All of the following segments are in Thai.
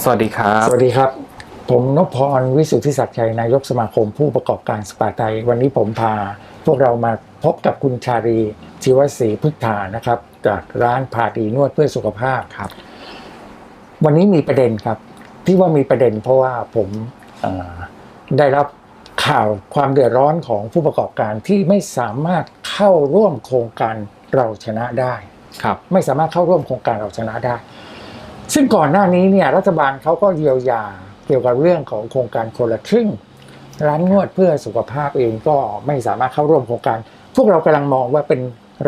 สวัสดีครับ สวัสดีครับ ผมนพพรวิสุทธิศักดิ์ชัยนายกสมาคมผู้ประกอบการสปาไทย วันนี้ผมพา พวกเรามาพบกับคุณชารีชีวศรีพึกษานะครับ จากร้านพาดีนวดเพื่อสุขภาพครับ วันนี้มีประเด็นครับ ที่ว่ามีประเด็นเพราะว่าผมเอ่อได้รับข่าวความเดือดร้อนของผู้ประกอบการที่ไม่สามารถเข้าร่วมโครงการเราชนะได้ครับ ไม่สามารถเข้าร่วมโครงการเราชนะได้ ซึ่งก่อนหน้านี้เนี่ยรัฐบาลเขาก็เยียวยาเกี่ยวกับเรื่องของโครงการคนละครึ่ง ร้านนวดเพื่อสุขภาพเองก็ไม่สามารถเข้าร่วมโครงการ พวกเรากำลังมองว่าเป็น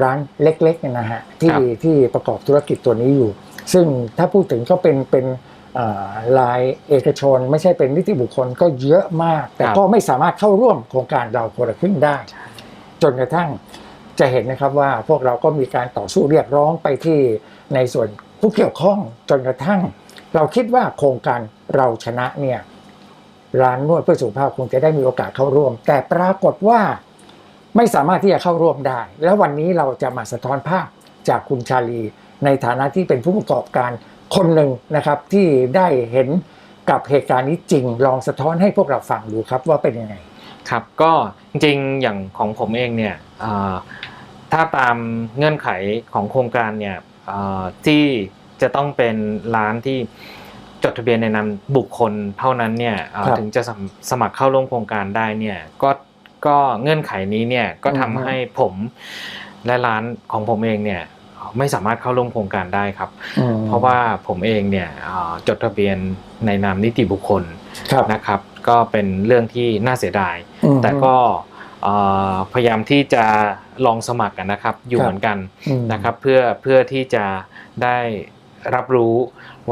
ร้านเล็กๆเนี่ยนะฮะที่ครับที่ประกอบธุรกิจตัวนี้อยู่ ซึ่งถ้าพูดถึงก็เป็นเป็นเอ่อรายเอกชน ไม่ใช่เป็นนิติบุคคลก็เยอะมาก แต่ก็ไม่สามารถเข้าร่วมโครงการเราคนละครึ่งได้ จนกระทั่งจะเห็นนะครับว่าพวกเราก็มีการต่อสู้เรียกร้องไปที่ในส่วน ผู้เกี่ยวข้องจนกระทั่ง เราคิดว่าโครงการเราชนะเนี่ยร้านนวดเพื่อสุขภาพคงจะได้มีโอกาสเข้าร่วม แต่ปรากฏว่าไม่สามารถที่จะเข้าร่วมได้ แล้ววันนี้เราจะมาสะท้อนภาพจากคุณชาลี ในฐานะที่เป็นผู้ประกอบการคนหนึ่งนะครับที่ได้เห็นกับเหตุการณ์นี้จริง ลองสะท้อนให้พวกเราฟังดูครับว่าเป็นยังไงครับก็จริงๆอย่างของผมเองเนี่ยถ้าตามเงื่อนไขของโครงการเนี่ย ที่จะต้องเป็นร้านที่จดทะเบียนในนามบุคคลเท่านั้นเนี่ยเอ่อครับถึงจะสมสมัครเข้าร่วมโครงการได้เนี่ยก็ก็เงื่อนไขนี้เนี่ยก็ทำอือฮึให้ผมและร้านของผมเองเนี่ยไม่สามารถเข้าร่วมโครงการได้ครับอืมเพราะว่าผมเองเนี่ยเอ่อจดทะเบียนในนามนิติบุคคลครับนะครับ ก็เป็นเรื่องที่น่าเสียดายอืมแต่ก็เอ่อ พยายามที่จะลองสมัครกันนะครับอยู่ครับเหมือนกันอืมนะครับเพื่อเพื่อที่จะได้รับรู้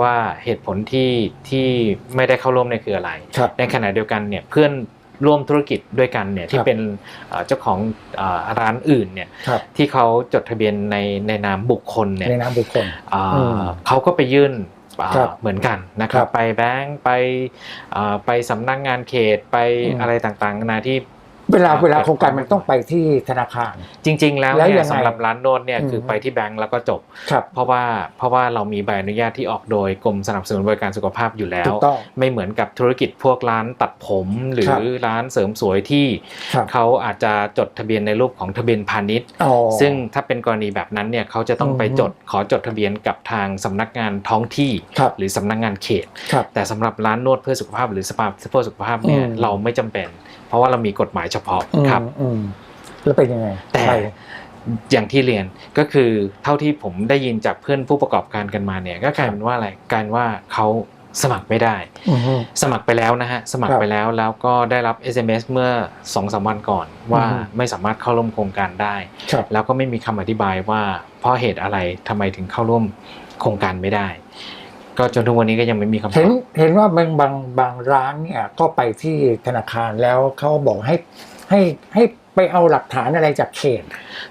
ว่าเหตุผลที่ที่ไม่ได้เข้าร่วมเนี่ยคืออะไรครับในขณะเดียวกันเนี่ยเพื่อนร่วมธุรกิจด้วยกันเนี่ยที่ครับเป็นเอ่อเจ้าของเอ่อร้านอื่นเนี่ยครับที่เขาจดทะเบียนในในนามบุคคลเนี่ยในนามบุคคลอ่าอืมเขาก็ไปยื่นอ่าครับเหมือนกันนะคครัรับบไปแบงก์ไปอ่าไปสำนักงานเขตไปอืมอะไรต่างๆนานาที่ เวลาครับเวลาโครงการมันต้องไปที่ธนาคาร จริง ๆ แล้วแล้วเนี่ยัยงไงสำหรับร้านโน้ตเนี่ยอืม คือไปที่แบงก์แล้วก็จบ ครับเพราะว่าเพราะว่าเรามีใบอนุญาตที่ออกโดยกรมสนับสนุนบริการสุขภาพอยู่แล้ถูว กต้อง ไม่เหมือนกับธุรกิจพวกร้านตัดผมหรืครัอบ ร้านเสริมสวยที่ครับเขาอาจจะจดทะเบียนในรูปของทะเบียนพาณิชย์ อ๋อ ซึ่งถ้าเป็นกรณีแบบนั้นเนี่ยเขาจะต้องไปอืม จดขอจดทะเบียนกับทางสำนักงานท้องที่ ครับหรือสำนักงานเขต ครับ แต่สำหรับร้านนวดเพื่อสุขภาพหรือสปาเพื่อสุขภาพเนี่ยอืม เราไม่จำเป็น เพราะว่าเรามีกฎหมายเฉพาะครับอืมอืมแล้วเป็นยังไง แต่ไปอย่างที่เรียนก็คือเท่าที่ผมได้ยินจากเพื่อนผู้ประกอบการกันมาเนี่ย ก็กลายเป็นว่าอะไรกลายเป็นว่าเขาสมัครไม่ได้อืมสมัครไปแล้วนะฮะสมัคครรับไปแล้วแล้วก็ได้รับ SMS เมื่อ2อสวันก่อนว่าอืมไม่สามารถเข้าร่วมโครงการได้ครับแล้วก็ไม่มีคำอธิบายว่าเพราะเหตุอะไรทำไมถึงเข้าร่วมโครงการไม่ได้ ก็จนทุกวันนี้ก็ยังไม่มีคำตเห็อนบเห็นว่าบางบางบางร้านเนี่ยก็ไปที่ธนาคารแล้วเขาบอกให้ให้ให้ไปเอาหลักฐานอะไรจากเขต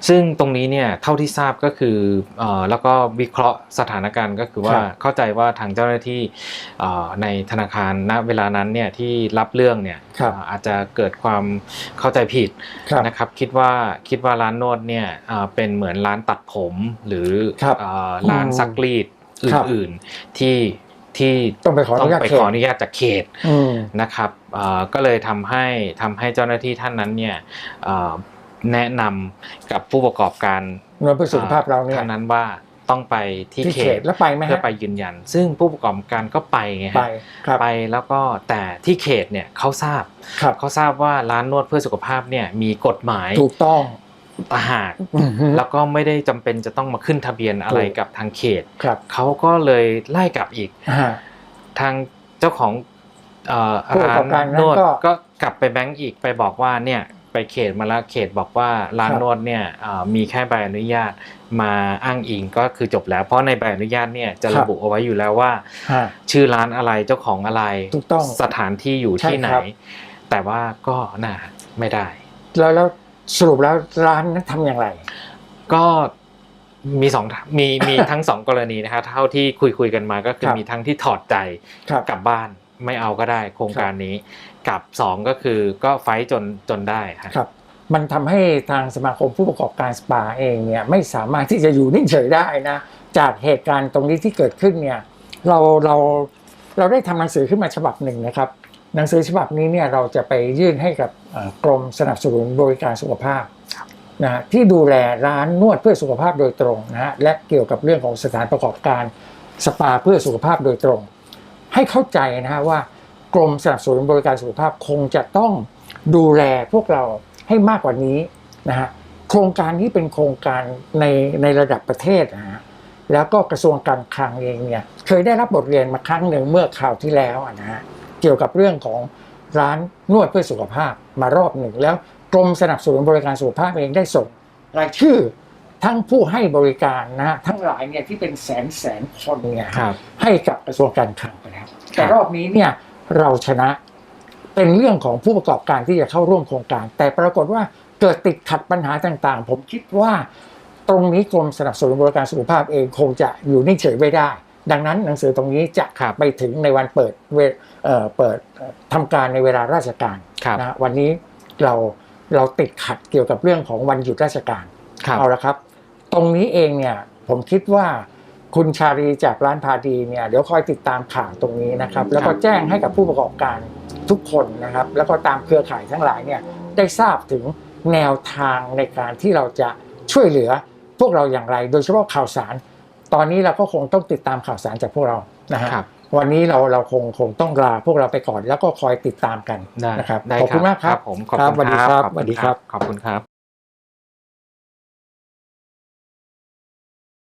ซึ่งตรงนี้เนี่ยเท่าที่ทราบก็คือเอ่อแล้วก็วิเคราะห์สถานการณ์ก็คือว่าครับ เข้าใจว่าทางเจ้าหน้าที่เอ่อในธนาคารณเวลานั้นเนี่ยที่รับเรื่องเนี่ยครับเอ่ออาจจะเกิดความเข้าใจผิดครับ นะครับคิดว่าคิดว่าร้านนวดเนี่ยเอ่อเป็นเหมือนร้านตัดผมหรือครับเอ่อร้านอืมซักรีดครับ อื่นๆที่ที่ต้องไปขออต้อนุงญาตไปเขขตออนุญาตจากเขตอืมนะครับเอ่อก็เลยทำให้ทำให้เจ้าหน้าที่ท่านนั้นเนี่ยเอ่อแนะนำกับผู้ประกอบการนวดเพื่อสุขภาพเราเนี่ยท่านนั้นว่าต้องไปที่ที่เขเขตตแล้วไปไหมเพื่อฮะไปยืนยัน ซึ่งผู้ประกอบการก็ไปไงฮะไปครับไปแล้วก็แต่ที่เขตเนี่ยเขาทราบครับเขาทราบว่าร้านนวดเพื่อสุขภาพเนี่ยมีกฎหมายถูกต้อง ต่างหากอืมฮึแล้วก็ไม่ได้จำเป็นจะต้องมาขึ้นทะเบียนอะไรถูกกับทางเขตครับเขาก็เลยไล่กลับอีกอ่าทางเจ้าของเอ่อผู้ประกอบการนั้นนวดก็ก็กลับไปแบงก์อีกไปบอกว่าเนี่ยไปเขตมาแล้วเขตบอกว่าร้านครับนวดเนี่ยเอ่อมีแค่ใบอนุญาตมาอ้างอิงก็คือจบแล้ว เพราะในใบอนุญาตเนี่ยจะครัระบบุเอาไว้อยู่แล้วว่าฮะชื่อร้านอะไรเจ้าของอะไรถูกต้องสถานที่อยู่ที่ไหนใช่ครับแต่ว่าก็น่าไม่ได้ แล้วแล้ว สรุปแล้วร้านนั้นทำอย่างไร ก็มีสองมีมีทั้งสองกรณีนะครับเท่าที่คุยคุยกันมาก็คือครับมีทั้งที่ถอดใจครับกลับบ้านไม่เอาก็ได้โครงการนี้ กับสองก็คือก็ไฟท์จนจนได้ฮะครับ มันทำให้ทางสมาคมผู้ประกอบการสปาเองเนี่ยไม่สามารถที่จะอยู่นิ่งเฉยได้นะ จากเหตุการณ์ตรงนี้ที่เกิดขึ้นเนี่ยเราเราเราได้ทำหนังสือขึ้นมาฉบับหนึ่งนะครับ หนังสือฉบับนี้เนี่ยเราจะไปยื่นให้กับเอ่อกรมสนับสนุนบริการสุขภาพนะฮะที่ดูแลร้านนวดเพื่อสุขภาพโดยตรงนะฮะและเกี่ยวกับเรื่องของสถานประกอบการสปาเพื่อสุขภาพโดยตรง ให้เข้าใจนะฮะว่ากรมสนับสนุนบริการสุขภาพคงจะต้องดูแลพวกเราให้มากกว่านี้นะฮะโครงการนี้เป็นโครงการในในระดับประเทศนะฮะแล้วก็กระทรวงการคลังเองเนี่ยเคยได้รับบทเรียนมาครั้งหนึ่งเมื่อคราวที่แล้วอะนะฮะ เกี่ยวกับเรื่องของร้านนวดเพื่อสุขภาพมารอบหนึ่ง แล้วกรมสนับสนุนบริการสุขภาพเองได้ส่งรายชื่อทั้งผู้ให้บริการนะฮะทั้งหลายเนี่ยที่เป็นแสนแสนคนเนี่ยครับให้กับกระทรวงการคลังไปแล้วแต่รอบนี้เนี่ยเราชนะเป็นเรื่องของผู้ประกอบการที่จะเข้าร่วมโครงการ แต่ปรากฏว่าเกิดติดขัดปัญหาต่างๆ ผมคิดว่า ตรงนี้กรมสนับสนุนบริการสุขภาพเองคงจะอยู่นิ่งเฉยไม่ได้ ดังนั้นหนังสือตรงนี้จะครับไปถึงในวันเปิด เวเอ่อเปิดเอ่อทำการในเวลาราชการครับนะวันนี้เราเราติดขัดเกี่ยวกับเรื่องของวันหยุดราชการครับเอาละครับ ตรงนี้เองเนี่ยผมคิดว่าคุณชาลีจากร้านพาดีเนี่ยเดี๋ยวคอยติดตามข่าวตรงนี้นะครับ แล้วก็แจ้งให้กับผู้ประกอบการทุกคนนะครับ แล้วก็ตามเครือข่ายทั้งหลายเนี่ยได้ทราบถึงแนวทางในการที่เราจะช่วยเหลือพวกเราอย่างไร โดยเฉพาะข่าวสาร ตอนนี้เราก็คงต้องติดตามข่าวสารจากพวกเรานะฮะครับ วันนี้เราเราคงคงต้องลาพวกเราไปก่อนแล้วก็คอยติดตามกันได้นะครับได้ขอบคุณมากครับผมขอบครับคุณสวัสดีครับขอสวัสดีครับขอบคุณครับ